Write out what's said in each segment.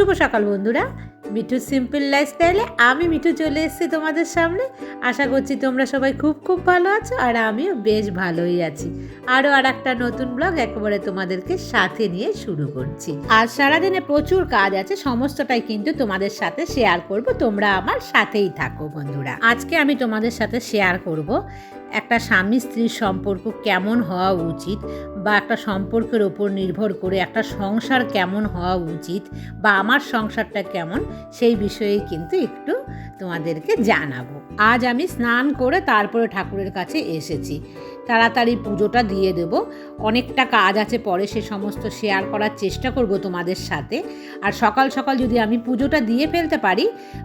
শুভ সকাল বন্ধুরা। মিঠু সিম্পল লাইফস্টাইলে আমি মিঠু চলে এসেছি তোমাদের সামনে। আশা করছি তোমরা সবাই খুব খুব ভালো আছো আর আমিও বেশ ভালোই আছি। আরও আর একটা নতুন ব্লগ একেবারে তোমাদেরকে সাথে নিয়ে শুরু করছি। আর সারাদিনে প্রচুর কাজ আছে, সমস্তটাই কিন্তু তোমাদের সাথে শেয়ার করব। তোমরা আমার সাথেই থাকো বন্ধুরা। আজকে আমি তোমাদের সাথে শেয়ার করব একটা স্বামী স্ত্রীর সম্পর্ক কেমন হওয়া উচিত বা একটা সম্পর্কের ওপর নির্ভর করে একটা সংসার কেমন হওয়া উচিত বা আমার সংসারটা কেমন সেই বিষয়ে কিন্তু একটু তোমাদেরকে জানাব। আজ আমি স্নান করে তারপরে ঠাকুরের কাছে এসেছি। তাড়াতাড়ি পুজোটা দিয়ে দেব। অনেকটা কাজ আছে পরে সে সমস্ত শেয়ার করার চেষ্টা করব তোমাদের সাথে। আর সকাল সকাল যদি আমি পুজোটা দিয়ে ফেলতে পারি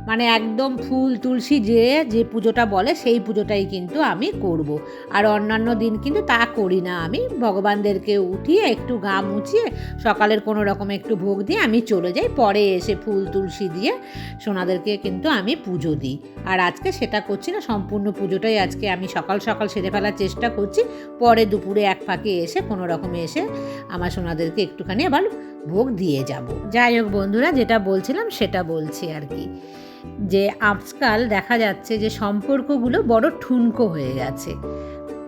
মানে একদম ফুল তুলসী যে যে পুজোটা বলে সেই পুজোটাই কিন্তু আমি করব। আর অন্যান্য দিন কিন্তু তা করি না আমি। ভগবানদেরকে উঠিয়ে একটু গা মুছিয়ে সকালের কোনো রকম একটু ভোগ দিয়ে আমি চলে যাই। পরে এসে ফুল তুলসী দিয়ে সোনাদেরকে কিন্তু আমি পুজো দিই। আর আজকে সেটা করছি না, সম্পূর্ণ পুজোটাই আজকে আমি সকাল সকাল সেরে ফেলার চেষ্টা করছি। পরে দুপুরে এক ফাঁকে এসে কোনো রকমে এসে আমার সোনাদেরকে একটুখানি আবার ভোগ দিয়ে যাব। যাই হোক বন্ধুরা, যেটা বলছিলাম সেটা বলছি আর কি। যে আজকাল দেখা যাচ্ছে যে সম্পর্কগুলো বড় ঠুনকো হয়ে গেছে।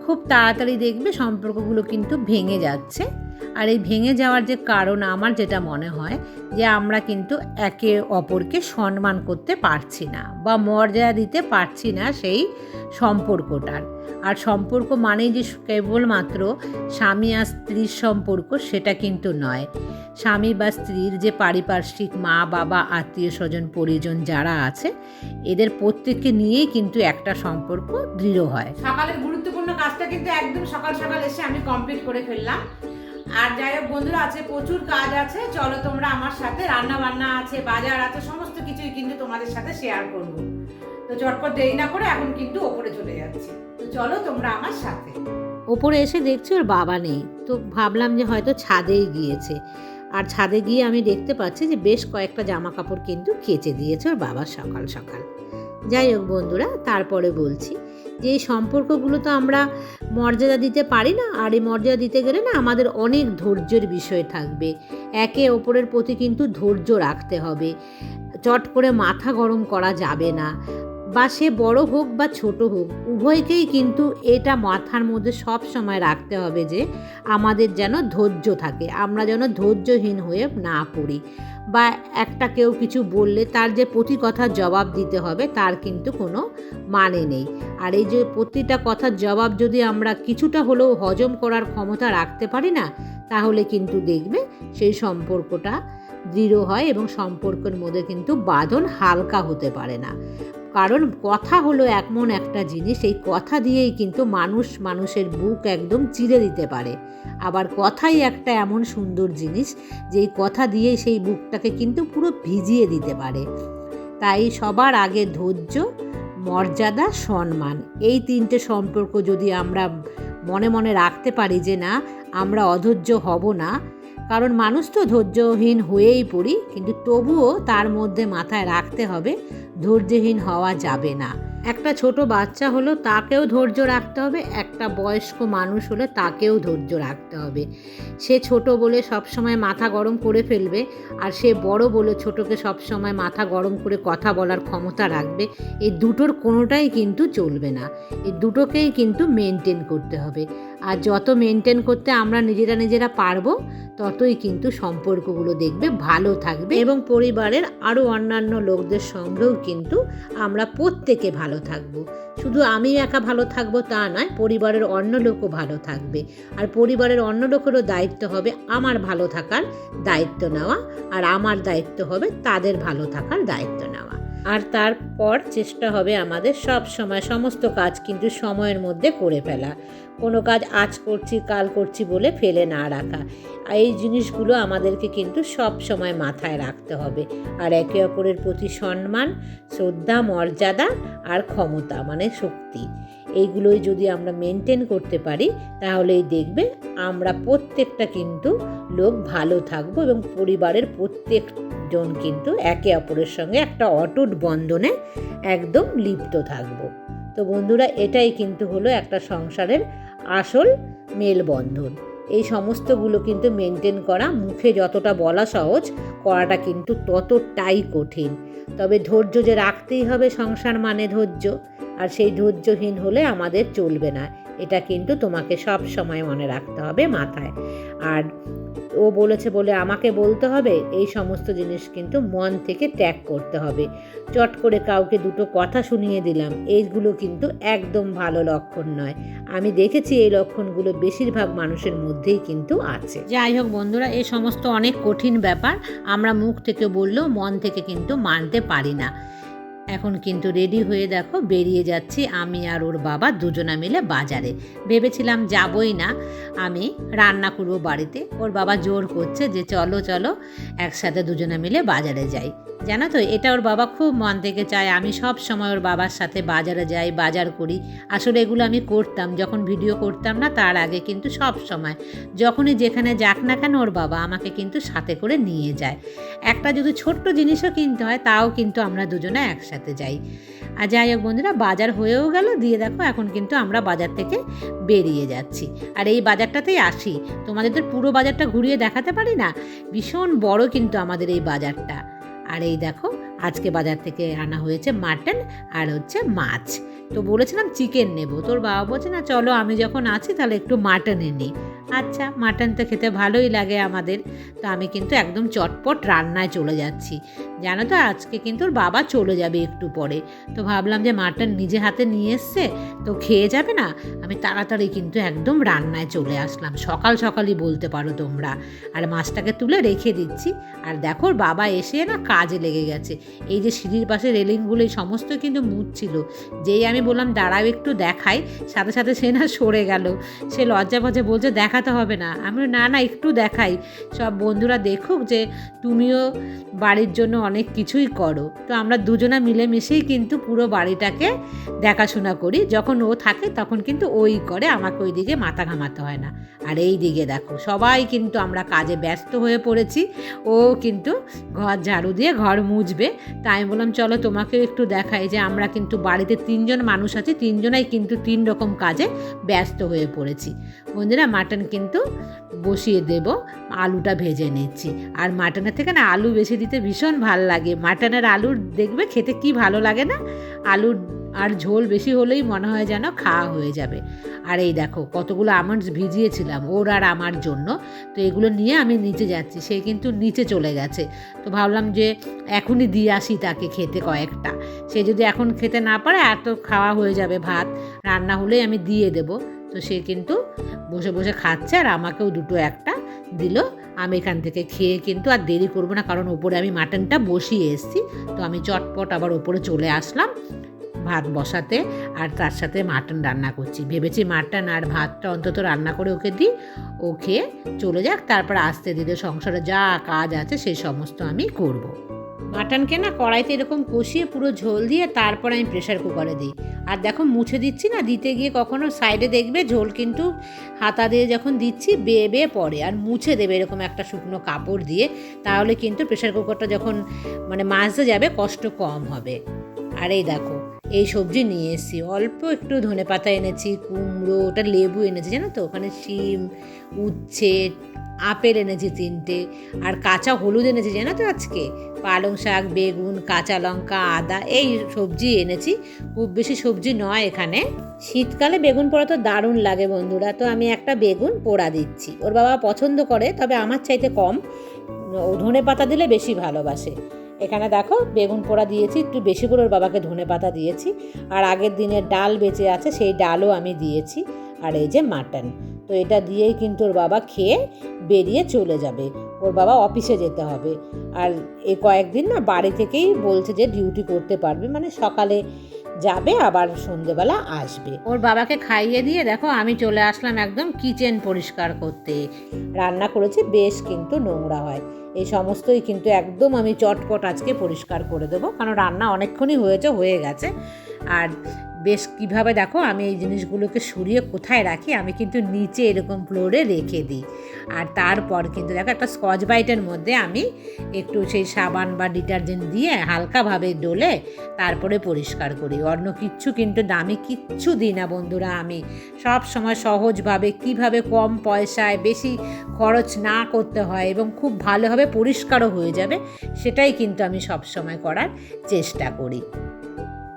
খুব তাড়াতাড়ি দেখবে সম্পর্কগুলো কিন্তু ভেঙে যাচ্ছে। আর এই ভেঙে যাওয়ার যে কারণ আমার যেটা মনে হয় যে আমরা কিন্তু একে অপরকে সম্মান করতে পারছি না বা মর্যাদা দিতে পারছি না সেই সম্পর্কটার। আর সম্পর্ক মানেই যে কেবলমাত্র স্বামী আর স্ত্রীর সম্পর্ক সেটা কিন্তু নয়। স্বামী বা স্ত্রীর যে পারিপার্শ্বিক মা, বাবা, আত্মীয় স্বজন, পরিজন যারা আছে, এদের প্রত্যেককে নিয়েই কিন্তু একটা সম্পর্ক দৃঢ় হয়। সকালের গুরুত্বপূর্ণ কাজটা কিন্তু একদম সকাল সকাল এসে আমি কমপ্লিট করে ফেললাম। আর যাই হোক বন্ধুরা আছে প্রচুর কাজ আছে। চলো তোমরা আমার সাথে রান্না বান্না আছে, বাজার আছে, সমস্ত কিছুই কিন্তু তোমাদের সাথে শেয়ার করব। তো চটপট দেরি না করে এখন কিন্তু ওপরে চলে যাচ্ছি। তো চলো তোমরা আমার সাথে। ওপরে এসে দেখছি ওর বাবা নেই। তো ভাবলাম যে হয়তো ছাদেই গিয়েছে। আর ছাদে গিয়ে আমি দেখতে পাচ্ছি যে বেশ কয়েকটা জামা কাপড় কিন্তু কেচে দিয়েছে ওর বাবা সকাল সকাল। যাই হোক বন্ধুরা, তারপরে বলছি যে সম্পর্কগুলো তো আমরা মর্যাদা দিতে পারি না, আর এই মর্যাদা দিতে গেলে না আমাদের অনেক ধৈর্যের বিষয় থাকবে। একে অপরের প্রতি কিন্তু ধৈর্য রাখতে হবে। চট করে মাথা গরম করা যাবে না। বা সে বড় হোক বা ছোট হোক, উভয়কেই কিন্তু এটা মাথার মধ্যে সব সময় রাখতে হবে যে আমাদের যেন ধৈর্য থাকে, আমরা যেন ধৈর্যহীন হয়ে না পড়ি। বা একটা কেউ কিছু বললে তার যে প্রতি কথার জবাব দিতে হবে, তার কিন্তু কোনো মানে নেই। আর এই যে প্রতিটা কথার জবাব যদি আমরা কিছুটা হলেও হজম করার ক্ষমতা রাখতে পারি না, তাহলে কিন্তু দেখবে সেই সম্পর্কটা দৃঢ় হয় এবং সম্পর্কের মধ্যে কিন্তু বাঁধন হালকা হতে পারে না। কারণ কথা হলো এমন একটা জিনিস, এই কথা দিয়েই কিন্তু মানুষ মানুষের বুক একদম চিরে দিতে পারে। আবার কথাই একটা এমন সুন্দর জিনিস, যে এই কথা দিয়েই সেই বুকটাকে কিন্তু পুরো ভিজিয়ে দিতে পারে। তাই সবার আগে ধৈর্য, মর্যাদা, সম্মান, এই তিনটে সম্পর্ক যদি আমরা মনে মনে রাখতে পারি যে না, আমরা অধৈর্য হব না কারণ মানুষ তো ধৈর্যহীন হয়েই পড়ি, কিন্তু তবুও তার মধ্যে মাথায় রাখতে হবে, ধৈর্যহীন হওয়া যাবে না। একটা ছোট বাচ্চা হলো তাকেও ধৈর্য রাখতে হবে, একটা বয়স্ক মানুষ হলে তাকেও ধৈর্য রাখতে হবে। সে ছোট বলে সবসময় মাথা গরম করে ফেলবে, আর সে বড় বলে ছোটকে সবসময় মাথা গরম করে কথা বলার ক্ষমতা রাখবে এই দুটোর কোনোটাই কিন্তু চলবে না। এই দুটোকেই কিন্তু মেনটেন করতে হবে। আর যত মেনটেন করতে আমরা নিজেরা নিজেরা পারব, ততই কিন্তু সম্পর্কগুলো দেখবে ভালো থাকবে এবং পরিবারের আরও অন্যান্য লোকদের সঙ্গেও কিন্তু আমরা প্রত্যেকে ভালো থাকব। শুধু আমি একা ভালো থাকব তা নয়, পরিবারের অন্য লোকও ভালো থাকবে। আর পরিবারের অন্য লোকেরও দায়িত্ব হবে আমার ভালো থাকার দায়িত্ব নেওয়া, আর আমার দায়িত্ব হবে তাদের ভালো থাকার দায়িত্ব নেওয়া। আর তারপর চেষ্টা হবে আমাদের সব সময়, সমস্ত কাজ কিন্তু সময়ের মধ্যে করে ফেলা। কোনো কাজ আজ করছি, কাল করছি বলে ফেলে না রাখা। আর এই জিনিসগুলো আমাদেরকে কিন্তু সব সময় মাথায় রাখতে হবে। আর একে অপরের প্রতি সম্মান, শ্রদ্ধা, মর্যাদা আর ক্ষমতা মানে শক্তি। এইগুলোই যদি আমরা মেনটেন করতে পারি, তাহলেই দেখবে আমরা প্রত্যেকটা কিন্তু লোক ভালো থাকব এবং পরিবারের প্রত্যেকজন কিন্তু একে অপরের সঙ্গে একটা অটুট বন্ধনে একদম লিপ্ত থাকব। তো বন্ধুরা, এটাই কিন্তু হলো একটা সংসারের আসল মেলবন্ধন। এই সমস্তগুলো কিন্তু মেনটেন করা, মুখে যতটা বলা সহজ, করাটা কিন্তু ততটাই কঠিন। তবে ধৈর্য যে রাখতেই হবে সংসার মানে ধৈর্য। আর সেই ধৈর্যহীন হলে আমাদের চলবে না। এটা কিন্তু তোমাকে সব সময় মনে রাখতে হবে মাথায়। আর ও বলেছে বলে আমাকে বলতে হবে, এই সমস্ত জিনিস কিন্তু মন থেকে ত্যাগ করতে হবে। চট করে কাউকে দুটো কথা শুনিয়ে দিলাম, এইগুলো কিন্তু একদম ভালো লক্ষণ নয়। আমি দেখেছি এই লক্ষণগুলো বেশিরভাগ মানুষের মধ্যেই কিন্তু আছে। যাই হোক বন্ধুরা এই সমস্ত অনেক কঠিন ব্যাপার, আমরা মুখ থেকে বললেও মন থেকে কিন্তু মানতে পারি না। এখন কিন্তু রেডি হয়ে দেখো বেরিয়ে যাচ্ছি আমি আর ওর বাবা দুজনা মিলে বাজারে। ভেবেছিলাম যাবই না। আমি রান্না করব বাড়িতে। ওর বাবা জোর করছে যে চলো চলো একসাথে দুজনা মিলে বাজারে যাই। জানো তো, এটা ওর বাবা খুব মন থেকে চায়। আমি সব সময় ওর বাবার সাথে বাজারে যাই, বাজার করি। আসলে এগুলো আমি করতাম, যখন ভিডিও করতাম না, তার আগে কিন্তু সব সময়। যখনই যেখানে যাক না কেন, ওর বাবা আমাকে কিন্তু সাথে করে নিয়ে যায়। একটা যদি ছোট্ট জিনিসও কিনতে হয়, তাও কিন্তু আমরা দুজনে একসাথে যাই। আর যাই হোক বন্ধুরা, বাজার হয়েও গেল, দিয়ে দেখো এখন কিন্তু আমরা বাজার থেকে বেরিয়ে যাচ্ছি। আর এই বাজারটাতেই আসি। তোমাদের তো পুরো বাজারটা ঘুরিয়ে দেখাতে পারি না? ভীষণ বড় কিন্তু আমাদের এই বাজারটা। আর এই দেখো আজকে বাজার থেকে আনা হয়েছে মাটন আর হচ্ছে মাছ। তো বলেছিলাম চিকেন নেব। তোর বাবা বলছে, না, চলো আমি যখন আছি তাহলে একটু মাটনে নিই আচ্ছা মাটন তো খেতে ভালোই লাগে আমাদের। তো আমি কিন্তু একদম চটপট রান্নায় চলে যাচ্ছি। জানো তো, আজকে কিন্তু ওর বাবা চলে যাবে একটু পরে। তো ভাবলাম যে মাটন নিজে হাতে নিয়ে এসছে, তো খেয়ে যাবে না? আমি তাড়াতাড়ি কিন্তু একদম রান্নায় চলে আসলাম। সকাল সকালই বলতে পারো তোমরা। আর মাছটাকে তুলে রেখে দিচ্ছি। আর দেখো বাবা এসে না কাজে লেগে গেছে। এই যে সিঁড়ির পাশে রেলিংগুলো, এই সমস্ত কিন্তু মুছছিল যেই আমি বললাম, দাঁড়াও, একটু দেখাই। সাথে সাথে সে না সরে গেল। সে লজ্জা ফজ্জা বলছে, দেখাতে হবে না। আমি না না, একটু দেখাই। সব বন্ধুরা দেখুক যে তুমিও বাড়ির জন্য অনেক কিছুই করো। তো আমরা দুজনা মিলেমিশেই কিন্তু পুরো বাড়িটাকে দেখাশোনা করি। যখন ও থাকে, তখন কিন্তু ওই করে, আমাকে ওই দিকে মাথা ঘামাতে হয় না। আর এই দিকে দেখো, সবাই কিন্তু আমরা কাজে ব্যস্ত হয়ে পড়েছি। ও কিন্তু ঘর ঝাড়ু দিয়ে ঘর মুছবে। তাই আমি বললাম, চলো তোমাকেও একটু দেখাই যে আমরা কিন্তু বাড়িতে তিনজন মানুষ আছি, তিনজনাই কিন্তু তিন রকম কাজে ব্যস্ত হয়ে পড়েছি। বন্ধুরা, মাটন কিন্তু বসিয়ে দেব। আলুটা ভেজে নিচ্ছি। আর মাটনের থেকে না আলু বেশি দিতে ভীষণ ভালো লাগে। মাটনের আলুর দেখবে খেতে কি ভালো লাগে না? আলুর আর ঝোল বেশি হলেই মনে হয় যেন খাওয়া হয়ে যাবে। আর এই দেখো কতগুলো আমন্ডস ভিজিয়েছিলাম ওর আর আমার জন্য। তো এগুলো নিয়ে আমি নিচে যাচ্ছি। সে কিন্তু নিচে চলে গেছে। তো ভাবলাম যে এখনই দিয়ে আসি তাকে খেতে কয়েকটা। সে যদি এখন খেতে না পারে, এত খাওয়া হয়ে যাবে ভাত। রান্না হলেই আমি দিয়ে দেবো। তো সে কিন্তু বসে বসে খাচ্ছে আর আমাকেও দুটো একটা দিল। আমি এখান থেকে খেয়ে কিন্তু আর দেরি করব না, কারণ ওপরে আমি মাটনটা বসিয়ে এসেছি। তো আমি চটপট আবার ওপরে চলে আসলাম ভাত বসাতে আর তার সাথে মাটন রান্না করছি। ভেবেছি মাটন আর ভাতটা অন্তত রান্না করে ওকে দিই, ও খেয়ে চলে যাক, তারপর আসতে দিলে সংসারে যা কাজ আছে সেই সমস্ত আমি করব। মাটনকে না কড়াইতে এরকম কষিয়ে পুরো ঝোল দিয়ে তারপর আমি প্রেশার কুকারে দিই। আর দেখো মুছে দিচ্ছি না, দিতে গিয়ে কখনো সাইডে দেখবে ঝোল কিন্তু হাতা দিয়ে যখন দিচ্ছি বেয়ে বেয়ে পড়ে। আর মুছে দেবে এরকম একটা শুকনো কাপড় দিয়ে, তাহলে কিন্তু প্রেশার কুকারটা যখন মানে মাজতে যাবে কষ্ট কম হবে। আর এই দেখো, এই সবজি নিয়ে এসেছি। অল্প একটু ধনে পাতা এনেছি, কুমড়ো, ওটা লেবু এনেছি, জানো তো? ওখানে শিম, উচ্ছে আপেল এনেছি তিনটে, আর কাঁচা হলুদ এনেছি, জানো তো আজকে? পালং শাক, বেগুন, কাঁচা লঙ্কা, আদা, এই সবজি এনেছি। খুব বেশি সবজি নয় এখানে। শীতকালে বেগুন পোড়া তো দারুণ লাগে বন্ধুরা। তো আমি একটা বেগুন পোড়া দিচ্ছি। ওর বাবা পছন্দ করে, তবে আমার চাইতে কম। ও ধনে পাতা দিলে বেশি ভালোবাসে। এখানে দেখো, বেগুন পোড়া দিয়েছি, একটু বেশি করে ওর বাবাকে ধনে পাতা দিয়েছি। আর আগের দিনের ডাল বেঁচে আছে, সেই ডালও আমি দিয়েছি। আর এই যে মাটন। তো এটা দিয়েই কিন্তু ওর বাবা খেয়ে বেরিয়ে চলে যাবে। ওর বাবা অফিসে যেতে হবে। আর এ কয়েকদিন না বাড়ি থেকেই বলছে যে ডিউটি করতে পারবে। মানে সকালে যাবে আবার সন্ধেবেলা আসবে। ওর বাবাকে খাইয়ে দিয়ে দেখো আমি চলে আসলাম একদম কিচেন পরিষ্কার করতে। রান্না করেছি বেশ কিন্তু নোংরা হয়। এই সমস্তই কিন্তু একদম আমি চটপট আজকে পরিষ্কার করে দেবো। কারণ রান্না অনেকক্ষণই হয়েছে হয়ে গেছে। আর বেশ কীভাবে দেখো আমি এই জিনিসগুলোকে সরিয়ে কোথায় রাখি, আমি কিন্তু নিচে এরকম ফ্লোরে রেখে দিই। আর তারপর কিন্তু দেখো একটা স্কচ ব্রাইটের মধ্যে আমি একটু সেই সাবান বা ডিটারজেন্ট দিয়ে হালকাভাবে ডলে তারপরে পরিষ্কার করি। অন্য কিচ্ছু কিন্তু দামি কিচ্ছু দিই না বন্ধুরা আমি। সব সময় সহজভাবে কীভাবে কম পয়সায় বেশি খরচ না করতে হয় এবং খুব ভালোভাবে পরিষ্কারও হয়ে যাবে, সেটাই কিন্তু আমি সব সময় করার চেষ্টা করি।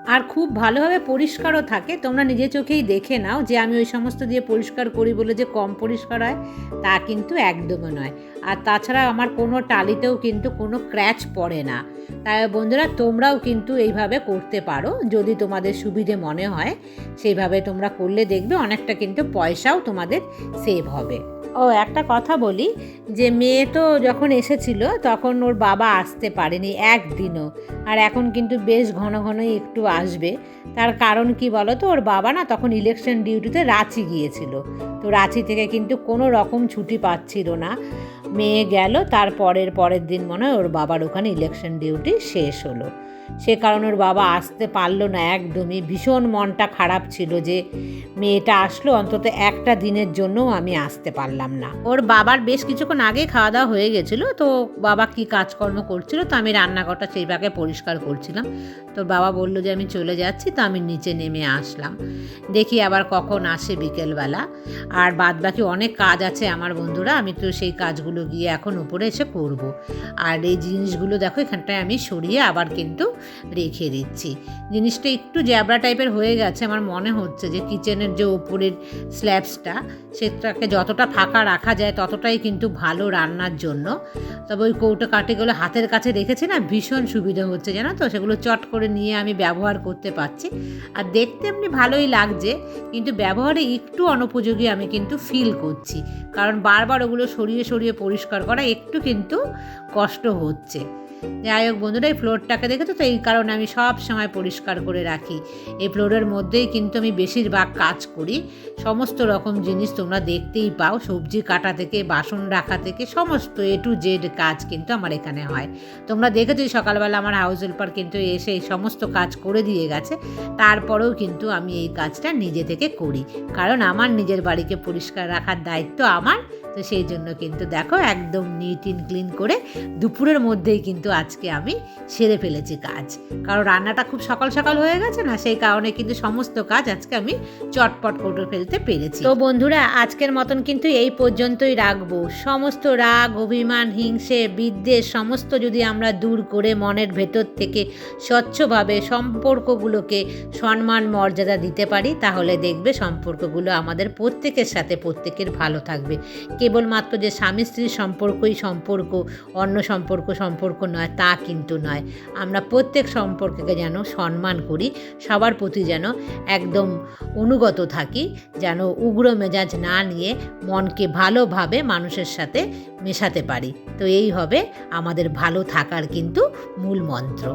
আর খুব ভালোভাবে পরিষ্কারও থাকে। তোমরা নিজে চোখেই দেখে নাও যে আমি ওই সমস্ত দিয়ে পরিষ্কার করি বলে যে কম পরিষ্কার হয়, তা কিন্তু একদমই নয়। আর তাছাড়া আমার কোনো টালিতেও কিন্তু কোনো ক্র্যাচ পড়ে না। তাই বন্ধুরা, তোমরাও কিন্তু এইভাবে করতে পারো। যদি তোমাদের সুবিধে মনে হয়, সেইভাবে তোমরা করলে দেখবে অনেকটা কিন্তু পয়সাও তোমাদের সেভ হবে। ও, একটা কথা বলি, যে মেয়ে তো যখন এসেছিল, তখন ওর বাবা আসতে পারেনি একদিনও। আর এখন কিন্তু বেশ ঘন ঘনই একটু আসবে। তার কারণ কি বলো তো ওর বাবা না তখন ইলেকশন ডিউটিতে রাঁচি গিয়েছিল। তো রাঁচি থেকে কিন্তু কোনো রকম ছুটি পাচ্ছিল না। মেয়ে গেল, তার পরের পরের দিন মনে হয় ওর বাবার ওখানে ইলেকশন ডিউটি শেষ হলো। সে কারণে ওর বাবা আসতে পারল না একদমই। ভীষণ মনটা খারাপ ছিল যে মেয়েটা আসলো, অন্তত একটা দিনের জন্যও আমি আসতে পারলাম না। ওর বাবার বেশ কিছুক্ষণ আগে খাওয়া দাওয়া হয়ে গেছিল, তো বাবা কি কাজকর্ম করছিল তো আমি রান্নাঘরটা সেই ভাগে পরিষ্কার করছিলাম। তো বাবা বলল যে আমি চলে যাচ্ছি, তো আমি নিচে নেমে আসলাম। দেখি আবার কখন আসে বিকেলবেলা। আর বাদ বাকি অনেক কাজ আছে আমার বন্ধুরা, আমি তো সেই কাজগুলো গিয়ে এখন উপরে এসে করব। আর এই জিনিসগুলো দেখো, এখানটায় আমি সরিয়ে আবার কিন্তু রেখে দিচ্ছি। জিনিসটা একটু জ্যাবরা টাইপের হয়ে গেছে, আমার মনে হচ্ছে যে কিচেনের যে ওপরের স্ল্যাবসটা, সেটাকে যতটা ফাঁকা রাখা যায় ততটাই কিন্তু ভালো রান্নার জন্য। তবে ওই কৌটো কাটিগুলো হাতের কাছে রেখেছি না, ভীষণ সুবিধা হচ্ছে, জানো তো? সেগুলো চট করে নিয়ে আমি ব্যবহার করতে পারছি। আর দেখতে এমনি ভালোই লাগছে, কিন্তু ব্যবহারে একটু অনুপযোগী আমি কিন্তু ফিল করছি। কারণ বারবার ওগুলো সরিয়ে সরিয়ে পরিষ্কার করা একটু কিন্তু কষ্ট হচ্ছে। যাই হোক বন্ধুরা, এই ফ্লোরটাকে দেখেছ তো এই কারণে আমি সব সময় পরিষ্কার করে রাখি। এই ফ্লোরের মধ্যেই কিন্তু আমি বেশিরভাগ কাজ করি। সমস্ত রকম জিনিস তোমরা দেখতেই পাও, সবজি কাটা থেকে, বাসন রাখা থেকে, সমস্ত এ টু জেড কাজ কিন্তু আমার এখানে হয়। তোমরা দেখেছ সকালবেলা আমার হাউস হেল্পার কিন্তু এসে এই সমস্ত কাজ করে দিয়ে গেছে। তারপরেও কিন্তু আমি এই কাজটা নিজে থেকে করি। কারণ আমার নিজের বাড়িকে পরিষ্কার রাখার দায়িত্ব আমার। তো সেই জন্য কিন্তু দেখো একদম নিট ইন ক্লিন করে দুপুরের মধ্যেই কিন্তু আজকে আমি সেরে ফেলেছি কাজ। কারণ রান্নাটা খুব সকাল সকাল হয়ে গেছে না, সেই কারণে কিন্তু সমস্ত কাজ আজকে আমি চটপট করে ফেলতে পেরেছি। তো বন্ধুরা, আজকের মতন কিন্তু এই পর্যন্তই রাখব। সমস্ত রাগ, অভিমান, হিংসে, বিদ্বেষ, সমস্ত যদি আমরা দূর করে মনের ভেতর থেকে স্বচ্ছভাবে সম্পর্কগুলোকে সম্মান, মর্যাদা দিতে পারি, তাহলে দেখবে সম্পর্কগুলো আমাদের প্রত্যেকের সাথে প্রত্যেকের ভালো থাকবে। কেবলমাত্র যে স্বামী স্ত্রীর সম্পর্কই সম্পর্ক, অন্য সম্পর্ক সম্পর্ক নয়, তা কিন্তু নয়। আমরা প্রত্যেক সম্পর্ককে যেন সম্মান করি, সবার প্রতি যেন একদম অনুগত থাকি, যেন উগ্র মেজাজ না নিয়ে মনকে ভালোভাবে মানুষের সাথে মেশাতে পারি। তো এই হবে আমাদের ভালো থাকার কিন্তু মূল মন্ত্র।